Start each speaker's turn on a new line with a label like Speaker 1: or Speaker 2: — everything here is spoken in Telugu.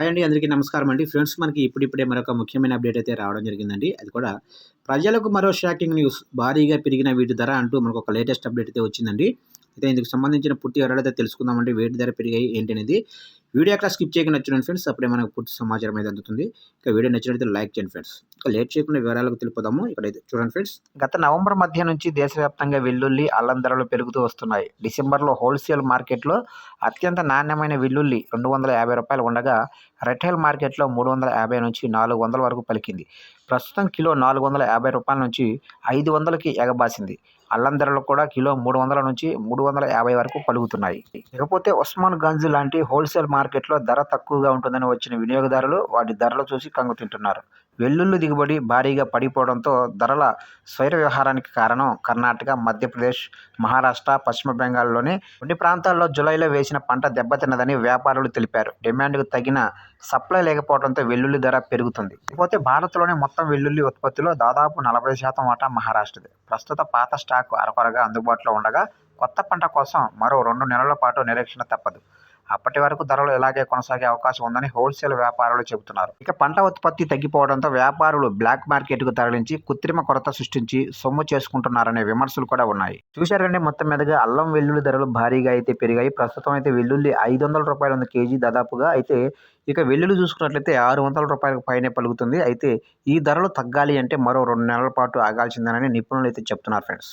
Speaker 1: హాయ్ అండి అందరికీ నమస్కారం అండి. ఫ్రెండ్స్ మనకి ఇప్పుడిప్పుడే మరొక ముఖ్యమైన అప్డేట్ అయితే రావడం జరిగిందండి. అది కూడా ప్రజలకు మరో షాకింగ్ న్యూస్. భారీగా పెరిగిన వీటి ధర అంటూ మనకు ఒక లేటెస్ట్ అప్డేట్ అయితే వచ్చిందండి. అయితే ఇందుకు సంబంధించిన పూర్తి వివరాలు అయితే తెలుసుకుందామండి. వేటి ధర పెరిగాయి ఏంటి అనేది వీడియో అక్కడ స్కిప్ చేయకుండా నచ్చిన ఫ్రెండ్స్. అప్పుడే మనకు పూర్తి సమాచారం అయితే అందుతుంది. ఇక వీడియో నచ్చినట్లయితే లైక్ చేయండి ఫ్రెండ్స్. ఇక లేట్ చేయకుండా వివరాలకు తెలుపుదాము. ఇక్కడైతే చూడండి ఫ్రెండ్స్.
Speaker 2: గత నవంబర్ మధ్య నుంచి దేశవ్యాప్తంగా వెల్లుల్లి అల్లం ధరలు పెరుగుతూ వస్తున్నాయి. డిసెంబర్లో హోల్సేల్ మార్కెట్లో అత్యంత నాణ్యమైన వెల్లుల్లి రెండు వందల యాభై రూపాయలు ఉండగా రిటైల్ మార్కెట్లో మూడు వందల యాభై నుంచి నాలుగు వందల వరకు పలికింది. ప్రస్తుతం కిలో నాలుగు వందల యాభై రూపాయల నుంచి ఐదు వందలకి ఎగబాసింది. అల్లం ధరలు కూడా కిలో మూడు వందల నుంచి మూడు వందల యాభై వరకు పలుకుతున్నాయి. ఇకపోతే ఉస్మాన్ గంజ్ లాంటి హోల్సేల్ మార్కెట్లో ధర తక్కువగా ఉంటుందని వచ్చిన వినియోగదారులు వాటి ధరలు చూసి కంగు తింటున్నారు వెల్లుల్లి దిగుబడి భారీగా పడిపోవడంతో ధరల స్వైర వ్యవహారానికి కారణం కర్ణాటక మధ్యప్రదేశ్ మహారాష్ట్ర పశ్చిమ బెంగాల్లోని. కొన్ని ప్రాంతాల్లో జూలైలో వేసిన పంట దెబ్బతిన్నదని వ్యాపారులు తెలిపారు. డిమాండ్కు తగిన సప్లై లేకపోవడంతో వెల్లుల్లి ధర పెరుగుతుంది. ఇకపోతే భారత్లోని మొత్తం వెల్లుల్లి ఉత్పత్తిలో దాదాపు నలభై శాతం వాటా మహారాష్ట్రది. ప్రస్తుత పాత స్టాక్ అరకొరగా అందుబాటులో ఉండగా కొత్త పంట కోసం మరో రెండు నెలల పాటు నిరీక్షణ తప్పదు. అప్పటి వరకు ధరలు ఇలాగే కొనసాగే అవకాశం ఉందని హోల్సేల్ వ్యాపారులు చెబుతున్నారు. ఇక పంట ఉత్పత్తి తగ్గిపోవడంతో వ్యాపారులు బ్లాక్ మార్కెట్కు తరలించి కృత్రిమ కొరత సృష్టించి సొమ్ము చేసుకుంటున్నారనే విమర్శలు కూడా ఉన్నాయి. చూశారండి మొత్తం మీదగా అల్లం వెల్లుల్లి ధరలు భారీగా అయితే పెరిగాయి. ప్రస్తుతం అయితే వెల్లుల్లి ఐదు వందల రూపాయలు ఉంది కేజీ దాదాపుగా. అయితే ఇక వెల్లుల్లి చూసుకున్నట్లయితే ఆరు వందల రూపాయలకు పైనే పలుకుతుంది. అయితే ఈ ధరలు తగ్గాలి అంటే మరో రెండు నెలల పాటు ఆగాల్సిందేనని నిపుణులు అయితే చెప్తున్నారు ఫ్రెండ్స్.